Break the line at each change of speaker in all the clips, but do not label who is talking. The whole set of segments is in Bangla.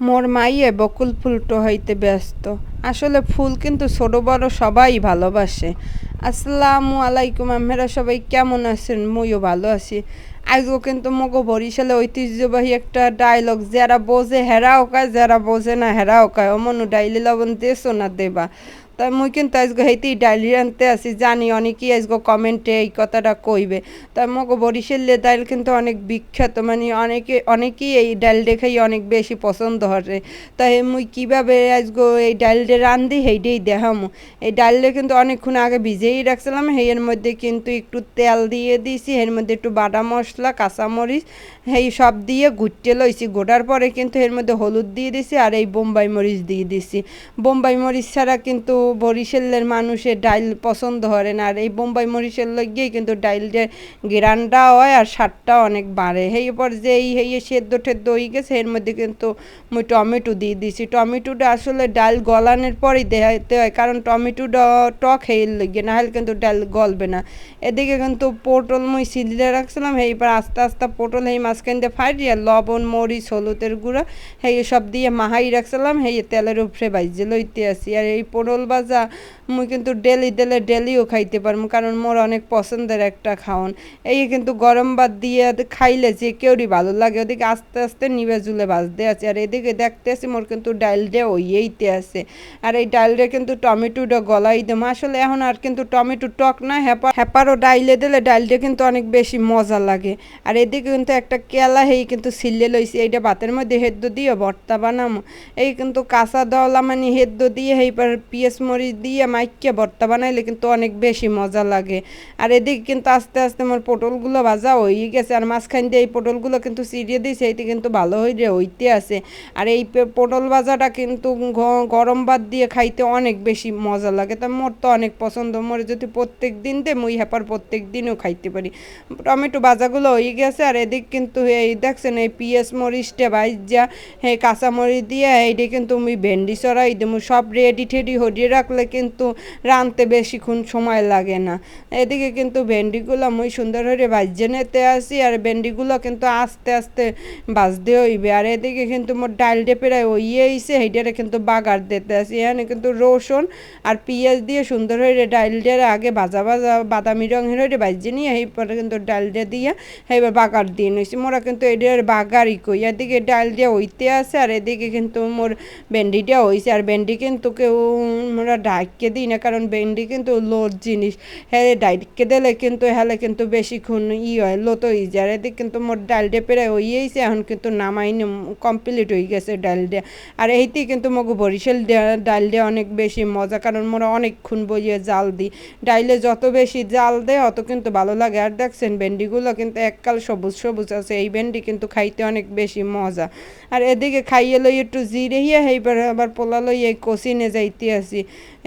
মোর মাইয়ে বকুল ফুলটো হইতে ব্যস্ত। আসলে ফুল কিন্তু ছোট বড় সবাই ভালোবাসে। আসসালামু আলাইকুম আমেরা সবাই কেমন আছেন? মুইও ভালো আছি। আজও কিন্তু মগো বরিশালে ঐতিহ্যবাহী একটা ডায়লগ যারা বোঝে হেরা ওকায় যারা বোঝে না হেরা ওকায় অমনু ডাইলি লবণ দেশো না দেবা? তাই মুই কিন্তু আজকে হেইতেই ডাইলি আনতে আসি, জানি অনেকেই আজকে কমেন্টে এই কথাটা কইবে। তাই মগো বরিশালের ডাইল কিন্তু অনেক বিখ্যাত মানে অনেকে, অনেকেই এই ডাইল দেখেই অনেক বেশি পছন্দ হরে তাই মুই কীভাবে আজকে এই ডাইলটা রান্ধি হেইটাই দেখামু। এই ডাইলটা কিন্তু অনেকক্ষণ আগে ভিজেই রাখছিলাম এর মধ্যে কিন্তু একটু তেল দিয়ে দিয়েছি এর মধ্যে একটু বাটা মশলা, কাঁচামরিচ এই সব দিয়ে গুটতে লইছি গোটার পরে কিন্তু এর মধ্যে হলুদ দিয়ে দিছি আর এই বোম্বাই মরিচ দিয়ে দিছি। বোম্বাই মরিচ ছাড়া কিন্তু বরিশালের মানুষের ডাইল পছন্দ করে না। আর এই বোম্বাই মরিচের লগিয়েই কিন্তু ডাইলের গিরানটা হয় আর স্বাদটাও অনেক বাড়ে। সেই পর যে এই হেয়ে সেদ্ধ টেদ্ধ হয়ে গেছে, এর মধ্যে কিন্তু মুই টমেটো দিয়ে দিছি। টমেটোটা আসলে ডাল গলানোর পরেই দেখাতে হয়, কারণ টমেটোটা টক হয়ে লাগে, না হলে কিন্তু ডাল গলবে না। এদিকে কিন্তু পটল মুই সিলিয়ে রাখছিলাম এইবার আস্তে আস্তে পটল এই মাঝখান দিয়ে ফাটিয়ে লবণ, মরিচ, হলুদের গুঁড়া, সেই সব দিয়ে মাহাই রাখছিলাম, সেই তেলের উপরে বাইজে লইতে আসি। আর এই পটল ভাজা মুই কিন্তু ডেলি দিলে ডেলিও খাইতে পারব কারণ মোর অনেক পছন্দের একটা খাওন। এই কিন্তু গরম ভাত দিয়ে খাইলে যে কেউরই ভালো লাগে, ওদিকে আস্তে আস্তে নিবে জুলে ভাজতে আছে। আর এদিকে দেখতে আছি মোর কিন্তু ডাইল দিয়ে ওইয়েইতে আছে। আর এই ডাইলটা কিন্তু টমেটোটা গলাই দেবো আসলে এখন আর কিন্তু টমেটো টক না হ্যাপা হ্যাপারও ডাইলে দিলে ডাইলটা কিন্তু অনেক বেশি মজা লাগে। আর এদিকে কিন্তু একটা কেলা হেই কিন্তু সিলে লইছি, এইটা ভাতের মধ্যে হেদ্দ দিয়ে ভর্তা বানামো। এই কিন্তু কাঁচা দলা মানে হেদ্দ দিয়ে এই পিঁয়াজ মরিচ দিয়ে মাইকে ভর্তা বানাইলে কিন্তু অনেক বেশি মজা লাগে। আর এদিকে কিন্তু আস্তে আস্তে আমার পটলগুলো ভাজা হয়ে গেছে। আর মাঝখান দিয়ে এই পটলগুলো কিন্তু চিরিয়ে দিয়েছে, এইটি কিন্তু ভালো হয়ে হইতে আছে। আর এই পটল ভাজাটা কিন্তু গরম ভাত দিয়ে খাইতে অনেক বেশি মজা লাগে। তা মোর তো অনেক পছন্দ। মোর যদি প্রত্যেক দিন দে মুই হ্যাপার প্রত্যেক দিনও খাইতে পারি। টমেটো ভাজাগুলো হয়ে গেছে। আর এদিক কিন্তু এই দেখছেন, এই পিঁয়াজ মরিচটা ভাইজা হ্যাঁ কাঁচামরিচ দিয়ে এইটা কিন্তু মুই ভেন্ডি চড়াই দেবো। সব রেডি ঠেডি হরিয়ে রাখলে কিন্তু রাঁধতে বেশিক্ষণ সময় লাগে না। এদিকে কিন্তু ভেন্ডিগুলো মুই সুন্দর করে ভাজে নিতে আসি, আর ভেন্ডিগুলো কিন্তু আস্তে আস্তে ভাজতে হইবে। আর এদিকে কিন্তু মোর ডালটা প্রায় ওইয়ে আইসে সেইটারে কিন্তু বাগার দিতে আসি। এখানে কিন্তু রসুন আর পেঁয়াজ দিয়ে সুন্দর হয়ে ডালটার আগে ভাজা ভাজা বাদামি রঙের হয়ে ভাজে নিয়ে এই পরে কিন্তু ডালটা দিয়ে এইবার বাগার দিয়ে নিয়েছি মোরা কিন্তু এটার বাগারই কই। এদিকে ডাল দিয়ে হইতে আছে আর এদিকে কিন্তু মোর ভেন্ডিটা হইছে। আর ভেন্ডি কিন্তু কেউ মোরা ডাইকে দিই না, কারণ ভেন্ডি কিন্তু লোর জিনিস। হ্যাঁ ডাইকে দিলে কিন্তু হেলে কিন্তু বেশিক্ষণ ই হয়, লোত হয়ে যায়। এদিকে কিন্তু মোর ডালটা প্রায় হইয়েছে এখন কিন্তু নামাই কমপ্লিট হয়ে গেছে ডালটা আর এইতে কিন্তু মোক বরিশাল ডাল দিয়ে অনেক বেশি মজা, কারণ মোরা অনেকক্ষণ বইয়ে জাল দিই। ডাইলে যত বেশি জাল দেয়, অত কিন্তু ভালো লাগে। আর দেখছেন, ভেন্ডিগুলো কিন্তু এককাল সবুজ সবুজ আছে, এই ভেন্ডি কিন্তু খাইতে অনেক বেশি মজা। আর এদিকে খাইয়ে লই একটু জিরে হিয়া, এইবার আবার পোলা লই এই কষিনে যাইতে আসি।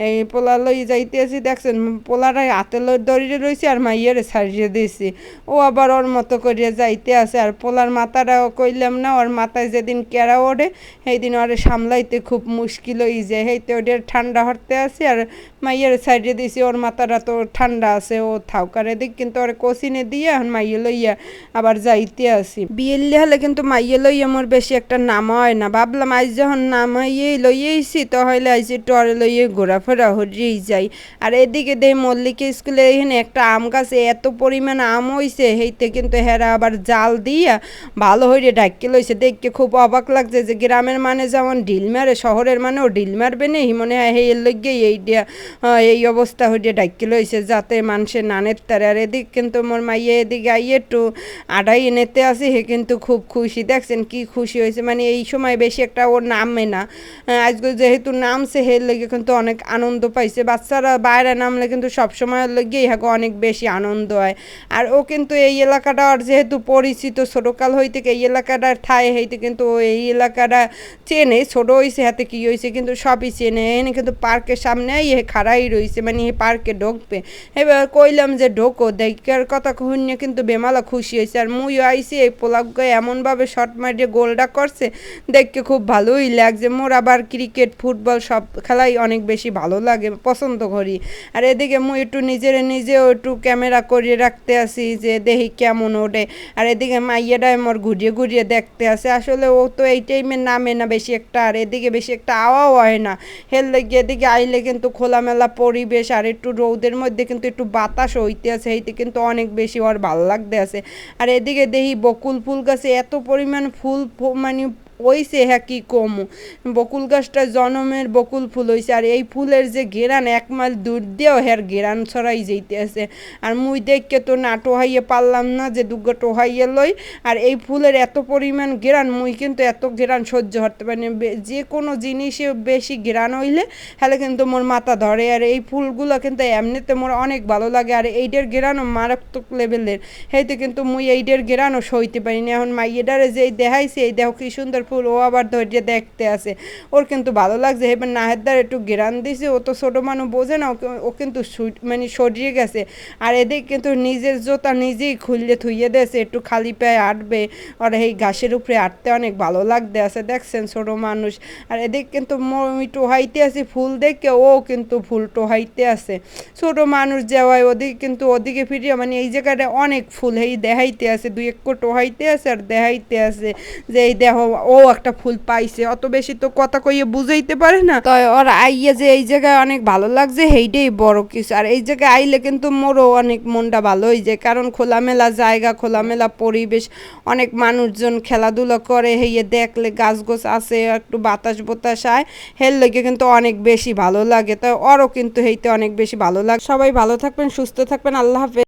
এই পোলা লই যাইতে আসি দেখছেন, পোলারাই হাতে দড়িয়ে রয়েছে আর মাইয়ারে ছাড়িয়ে দিয়েছি ও আবার ওর মতো করিয়া যাইতে আছে। আর পোলার মাথাটাও কইলাম না, ওর মাথায় যেদিন কেরা ওঠে সেই দিন ওরে সামলাইতে খুব মুশকিল হয়ে যায়। হেইতে ওদের ঠান্ডা হরতে আছে আর মাইয়ের সাইডে দিছি। ওর মাথাটা তো ঠান্ডা আছে, ও থাউকার এদিক, কিন্তু ওর কষিনে দিয়ে এখন মাইয়ে লইয়া আবার যাইতে আসি বিয়েলি হলে কিন্তু মাইয়ে লইয়া মোর বেশি একটা নাম হয় না। ভাবলাম আজ যখন নামাইয়েই লইয়েছি তো হইলে আইসি টরে লইয়ে ঘোরাফেরা হরিয়েই যাই আর এদিকে দেই মল্লিকা স্কুলে এখানে একটা আম গাছে এত পরিমাণ আম হইছে, হেইতে কিন্তু হেরা আবার জাল দিয়া ভালো হইরে ডাক্কে লইছে। দেখকে খুব অবাক লাগছে যে গ্রামের মানে যেমন ঢিল মারে, শহরের মানেও ঢিল মারবে নেই। মনে হয় হেই লইগে এইটা এই অবস্থা হইরে ডাক্কে লইছে যাতে মানুষের নানের তারে। আর এদিক কিন্তু মোর মাইয়ে এদিকে আইয়ে একটু আড়াই এনেতে আসি হে কিন্তু খুব খুশি। দেখছেন কি খুশি হয়েছে। মানে এই সময় বেশি একটা ওর নামে না। আজকে যেহেতু নামছে, হের লেগে কিন্তু অনেক আনন্দ পাইছে। বাচ্চারা বাইরে নামলে কিন্তু সবসময় লেগে ইহাকে অনেক বেশি আনন্দ হয়। আর ও কিন্তু এই এলাকাটা আর যেহেতু পরিচিত, ছোটকাল হইতে এই এলাকাটার ঠাই হইতে কিন্তু ও এই এলাকাটা চেনে। ছোট হয়েছে হাতে কি হয়েছে কিন্তু সবই চেনে। এনে কিন্তু পার্কের সামনে ইয়ে খাড়াই রয়েছে মানে এই পার্কে ঢুকবে। এবার কইলাম যে ঢোকো দেখার কথা শুনিয়ে কিন্তু বেমালা খুশি হয়েছে আর মুই আইসি এই পোলাপকে এমনভাবে শর্ট মারিয়ে গোলটা করছে, দেখতে খুব ভালোই লাগছে। মোর আবার ক্রিকেট, ফুটবল সব খেলাই অনেক বেশি বেশি ভালো লাগে, পছন্দ করি। আর এদিকে মুই একটু নিজের নিজেও একটু ক্যামেরা করিয়ে রাখতে আসি যে দেখি কেমন ওঠে। আর এদিকে মাইয়াটা মোর ঘুরিয়ে ঘুরিয়ে দেখতে আসে। আসলে ও তো এই টাইমে নামে না বেশি একটা, আর এদিকে বেশি একটা আওয়াও হয় না। হেল লেগে এদিকে আইলে কিন্তু খোলামেলা পরিবেশ আর একটু রৌদের মধ্যে কিন্তু একটু বাতাস হইতে আছে এইতে কিন্তু অনেক বেশি ওর ভালো লাগতে আছে আর এদিকে দেখি বকুল ফুল গাছে এত পরিমাণ ফুল মানে ওইছে হ্যাঁ কি কমু? বকুল গাছটা জনমের বকুল ফুল হইছে আর এই ফুলের যে ঘেরান এক মাইল দূর দিয়েও হ্যার ঘেরান ছড়াই যাইতে আছে আর মুই দেখকে তো না টোহাইয়ে পারলাম না যে দুগ্গ টোহাইয়ে লই। আর এই ফুলের এত পরিমাণ ঘেরান মুই কিন্তু এত ঘেরান সহ্য করতে পারি। যে কোনো জিনিসে বেশি ঘেরান হইলে তাহলে কিন্তু মোর মাথা ধরে। আর এই ফুলগুলো কিন্তু এমনিতে মোর অনেক ভালো লাগে। আর এইটার ঘেরানো মারাত্মক লেভেলের। হেইতে কিন্তু মুই এইটার ঘেরানো সইতে পারি না। এখন মাইয়েডারে যেই দেখাইছে, এই দেখো কি সুন্দর ফুল, ও আবার ধৈর্য দেখতে আসে। ওর কিন্তু ভালো লাগছে এবার নাহের দ্বার একটু ঘেরান দিছে, ও তো ছোটো মানুষ বোঝে না ও কিন্তু মানে সরিয়ে গেছে। আর এদিক কিন্তু নিজের জোতা নিজেই খুললে থুইয়ে দিয়েছে একটু খালি পায়ে আটবে আর এই ঘাসের উপরে আটতে অনেক ভালো লাগতে আছে দেখছেন ছোটো মানুষ। আর এদিক কিন্তু মই টোহাইতে আছে ফুল দেখে, ও কিন্তু ফুল টোহাইতে আছে ছোট মানুষ যাওয়ায় ওদিক কিন্তু ওদিকে ফিরিয়ে মানে এই জায়গাটা অনেক ফুল, এই দেখাইতে আছে দুই এক টোহাইতে আছে আর দেখাইতে আছে যে এই দেহ, ও একটা ফুল পাইছে। অত বেশি তো কথা কইয়ে বুঝাইতে পারে না। তো ওর আইয়া যে এই জায়গায় অনেক ভালো লাগছে সেইটাই বড় কিছু। আর এই জায়গায় আইলে কিন্তু মোরও অনেক মনটা ভালো হয়ে যায়। কারণ খোলামেলা জায়গা, খোলামেলা পরিবেশ, অনেক মানুষজন খেলাধুলা করে হেয়ে দেখলে গাছ গোছ আছে, একটু বাতাস বাতাস আয় হেল লেগে কিন্তু অনেক বেশি ভালো লাগে। তো ওরও কিন্তু হেইতে অনেক বেশি ভালো লাগে। সবাই ভালো থাকবেন, সুস্থ থাকবেন, আল্লাহ হাফেজ।